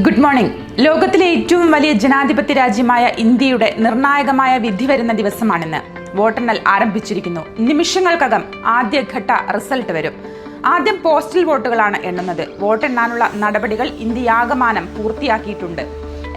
Good morning ലോകത്തിലെ ഏറ്റവും വലിയ ജനാധിപത്യ രാജ്യമായ ഇന്ത്യയുടെ നിർണായകമായ വിധി വരുന്ന ദിവസമാണിന്ന്. വോട്ടെണ്ണൽ ആരംഭിച്ചിരിക്കുന്നു. നിമിഷങ്ങൾക്കകം ആദ്യഘട്ട റിസൾട്ട് വരും. ആദ്യം പോസ്റ്റൽ വോട്ടുകളാണ് എണ്ണുന്നത്. വോട്ടെണ്ണാനുള്ള നടപടികൾ ഇന്ത്യയാകമാനം പൂർത്തിയാക്കിയിട്ടുണ്ട്.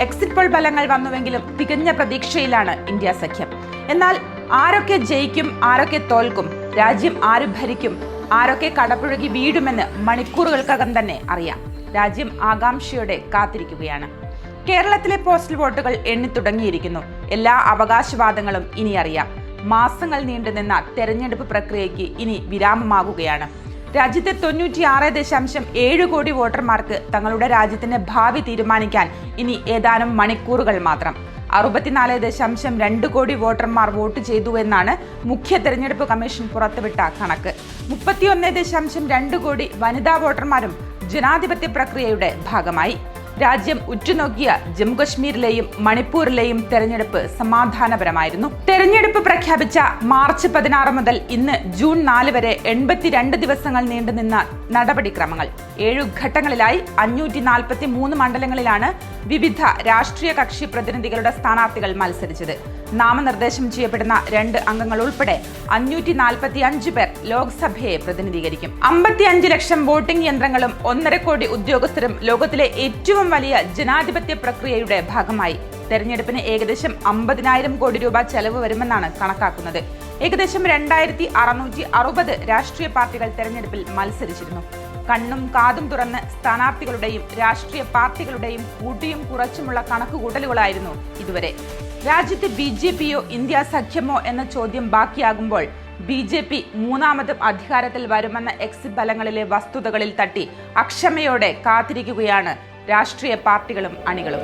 എക്സിറ്റ് പോൾ ഫലങ്ങൾ വന്നുവെങ്കിലും തികഞ്ഞ പ്രതീക്ഷയിലാണ് ഇന്ത്യ സഖ്യം. എന്നാൽ ആരൊക്കെ ജയിക്കും ആരൊക്കെ തോൽക്കും രാജ്യം ആര് ഭരിക്കും ആരൊക്കെ കടപ്പുഴകി വീടുമെന്ന് മണിക്കൂറുകൾക്കകം തന്നെ അറിയാം. രാജ്യം ആകാംക്ഷയോടെ കാത്തിരിക്കുകയാണ്. കേരളത്തിലെ പോസ്റ്റൽ വോട്ടുകൾ എണ്ണി തുടങ്ങിയിരിക്കുന്നു. എല്ലാ അവകാശവാദങ്ങളും ഇനി അറിയാം. മാസങ്ങൾ നീണ്ടുനിന്ന തെരഞ്ഞെടുപ്പ് പ്രക്രിയയ്ക്ക് ഇനി വിരാമമാകുകയാണ്. രാജ്യത്തെ തൊണ്ണൂറ്റിയാറ് ദശാംശം ഏഴ് കോടി വോട്ടർമാർക്ക് തങ്ങളുടെ രാജ്യത്തിന്റെ ഭാവി തീരുമാനിക്കാൻ ഇനി ഏതാനും മണിക്കൂറുകൾ മാത്രം. അറുപത്തിനാല് ദശാംശം രണ്ട് കോടി വോട്ടർമാർ വോട്ട് ചെയ്തു എന്നാണ് മുഖ്യ തെരഞ്ഞെടുപ്പ് കമ്മീഷൻ പുറത്തുവിട്ട കണക്ക്. മുപ്പത്തിയൊന്ന് ദശാംശം രണ്ട് കോടി വനിതാ വോട്ടർമാരും ജനാധിപത്യ പ്രക്രിയയുടെ ഭാഗമായി. രാജ്യം ഉറ്റുനോക്കിയ ജമ്മുകശ്മീരിലെയും മണിപ്പൂരിലെയും തെരഞ്ഞെടുപ്പ് സമാധാനപരമായിരുന്നു. തെരഞ്ഞെടുപ്പ് പ്രഖ്യാപിച്ച മാർച്ച് പതിനാറ് മുതൽ ഇന്ന് ജൂൺ നാല് വരെ എൺപത്തിരണ്ട് ദിവസങ്ങൾ നീണ്ടുനിന്ന നടപടിക്രമങ്ങൾ. ഏഴു ഘട്ടങ്ങളിലായി അഞ്ഞൂറ്റി നാൽപ്പത്തി മൂന്ന് മണ്ഡലങ്ങളിലാണ് വിവിധ രാഷ്ട്രീയ കക്ഷി പ്രതിനിധികളുടെ സ്ഥാനാർത്ഥികൾ മത്സരിച്ചത്. നാമനിർദ്ദേശം ചെയ്യപ്പെടുന്ന രണ്ട് അംഗങ്ങൾ ഉൾപ്പെടെ അഞ്ഞൂറ്റി നാൽപ്പത്തി അഞ്ച് പേർ ലോക്സഭയെ പ്രതിനിധീകരിക്കും. അമ്പത്തി അഞ്ച് ലക്ഷം വോട്ടിംഗ് യന്ത്രങ്ങളും ഒന്നര കോടി ഉദ്യോഗസ്ഥരും ലോകത്തിലെ ഏറ്റവും വലിയ ജനാധിപത്യ പ്രക്രിയയുടെ ഭാഗമായി. തെരഞ്ഞെടുപ്പിന് ഏകദേശം അമ്പതിനായിരം കോടി രൂപ ചെലവ് വരുമെന്നാണ് കണക്കാക്കുന്നത്. ഏകദേശം രണ്ടായിരത്തി അറുന്നൂറ്റി അറുപത് രാഷ്ട്രീയ പാർട്ടികൾ തെരഞ്ഞെടുപ്പിൽ മത്സരിച്ചിരുന്നു. കണ്ണും കാതും തുറന്ന് സ്ഥാനാർത്ഥികളുടെയും രാഷ്ട്രീയ പാർട്ടികളുടെയും കൂട്ടിയും കുറച്ചുമുള്ള കണക്കുകൂട്ടലുകളായിരുന്നു ഇതുവരെ. രാജ്യത്ത് ബി ജെ പിയോ ഇന്ത്യ സഖ്യമോ എന്ന ചോദ്യം ബാക്കിയാകുമ്പോൾ ബി ജെ പി മൂന്നാമതും അധികാരത്തിൽ വരുമെന്ന എക്സിറ്റ് ഫലങ്ങളിലെ വസ്തുതകളിൽ തട്ടി അക്ഷമയോടെ കാത്തിരിക്കുകയാണ് രാഷ്ട്രീയ പാർട്ടികളും അണികളും.